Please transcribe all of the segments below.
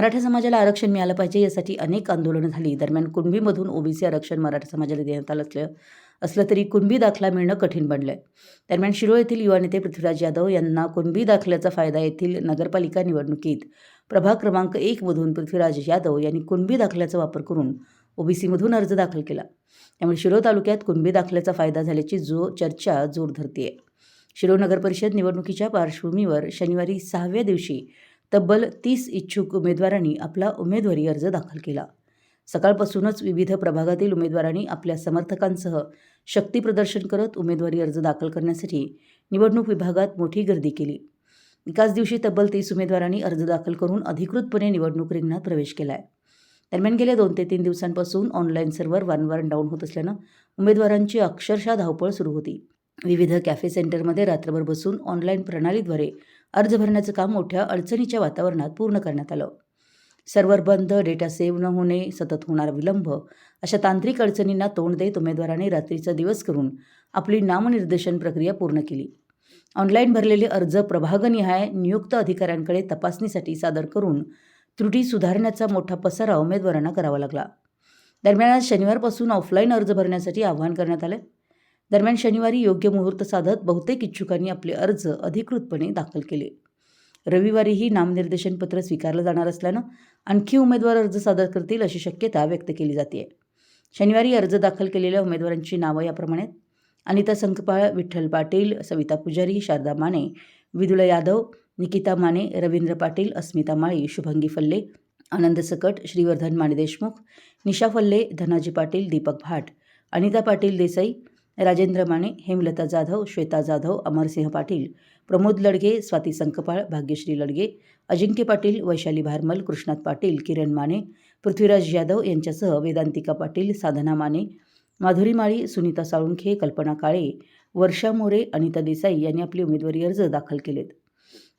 मराठा समाजाला आरक्षण मिळालं पाहिजे यासाठी अनेक आंदोलनं झाली. दरम्यान कुणबीमधून ओबीसी आरक्षण मराठा समाजाला देण्यात आलं असलं असलं तरी कुणबी दाखला मिळणं कठीण बनलं आहे दरम्यान शिरोळ येथील युवा नेते पृथ्वीराज यादव यांना कुणबी दाखल्याचा फायदा येथील नगरपालिका निवडणुकीत प्रभाग क्रमांक एकमधून पृथ्वीराज यादव यांनी कुणबी दाखल्याचा वापर करून ओबीसीमधून अर्ज दाखल केला. त्यामुळे शिरोळ तालुक्यात कुणबी दाखल्याचा फायदा झाल्याची जो चर्चा जोर धरते शिरोळ नगर परिषद निवडणुकीच्या पार्श्वभूमीवर शनिवारी सहाव्या दिवशी तब्बल तीस इच्छुक उमेदवारांनी आपला उमेदवारी अर्ज दाखल केला. सकाळपासूनच विविध प्रभागातील उमेदवारांनी आपल्या समर्थकांसह शक्तीप्रदर्शन करत उमेदवारी अर्ज दाखल करण्यासाठी निवडणूक विभागात मोठी गर्दी केली. एकाच दिवशी तब्बल तीस उमेदवारांनी अर्ज दाखल करून अधिकृतपणे निवडणूक रिंगणात प्रवेश केला आहे दरम्यान गेल्या दोन ते तीन दिवसांपासून ऑनलाईन सर्व्हर वारंवार डाऊन होत असल्यानं उमेदवारांची अक्षरशः धावपळ सुरू होती. विविध कॅफे सेंटरमध्ये रात्रभर बसून ऑनलाईन प्रणालीद्वारे अर्ज भरण्याचं काम मोठ्या अडचणीच्या वातावरणात पूर्ण करण्यात आलं. सर्व्हर बंद डेटा सेव्ह न होणे सतत होणारा विलंब अशा तांत्रिक अडचणींना तोंड देत उमेदवाराने रात्रीचा दिवस करून आपली नामनिर्देशन प्रक्रिया पूर्ण केली. ऑनलाईन भरलेले अर्ज प्रभागनिहाय नियुक्त अधिकाऱ्यांकडे तपासणीसाठी सादर करून त्रुटी सुधारण्याचा मोठा पसारा उमेदवारांना करावा लागला. दरम्यान आज शनिवारपासून ऑफलाईन अर्ज भरण्यासाठी आवाहन करण्यात आले दरम्यान शनिवारी योग्य मुहूर्त साधत बहुतेक इच्छुकांनी आपले अर्ज अधिकृतपणे दाखल केले. रविवारीही नामनिर्देशन पत्र स्वीकारलं जाणार असल्यानं आणखी उमेदवार अर्ज सादर करतील अशी शक्यता व्यक्त केली जाते शनिवारी अर्ज दाखल केलेल्या उमेदवारांची नावं याप्रमाणे अनिता संकपाळ विठ्ठल पाटील सविता पुजारी शारदा माने विदुला यादव निकिता माने रवींद्र पाटील अस्मिता माळी शुभंगी फल्ले आनंद सकट श्रीवर्धन माने देशमुख निशा फल्ले धनाजी पाटील दीपक भाट अनिता पाटील देसाई राजेंद्र माने हेमलता जाधव श्वेता जाधव अमरसिंह पाटील प्रमोद लडगे स्वाती संकपाळ भाग्यश्री लडगे अजिंक्य पाटील वैशाली भारमल कृष्णात पाटील किरण माने पृथ्वीराज यादव यांच्यासह वेदांतिका पाटील साधना माने माधुरी माळी सुनीता साळुंखे कल्पना काळे वर्षा मोरे अनिता देसाई यांनी आपले उमेदवारी अर्ज दाखल केलेत.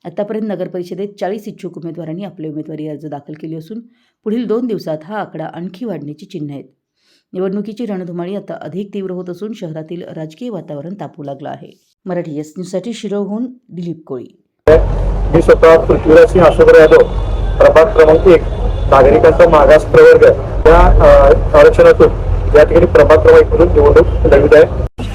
आतापर्यंत नगरपरिषदेत चाळीस इच्छुक उमेदवारांनी आपले उमेदवारी अर्ज दाखल केले असून पुढील दोन दिवसात हा आकडा आणखी वाढण्याची चिन्ह आहेत. निवडणुकीची रणधुमाळी आता अधिक तीव्र होत असून शहरातील राजकीय वातावरण तापू लागलं आहे. मराठी एस न्यूजसाठी शिरोहून दिलीप कोळी. मी स्वतः पृथ्वीराज सिंह अशोक यादव प्रभाग क्रमांक एक नागरिकांचा मागास प्रवर्ग या आरक्षणातून या ठिकाणी प्रभाग क्रमांक म्हणून निवडणूक लढवित आहे.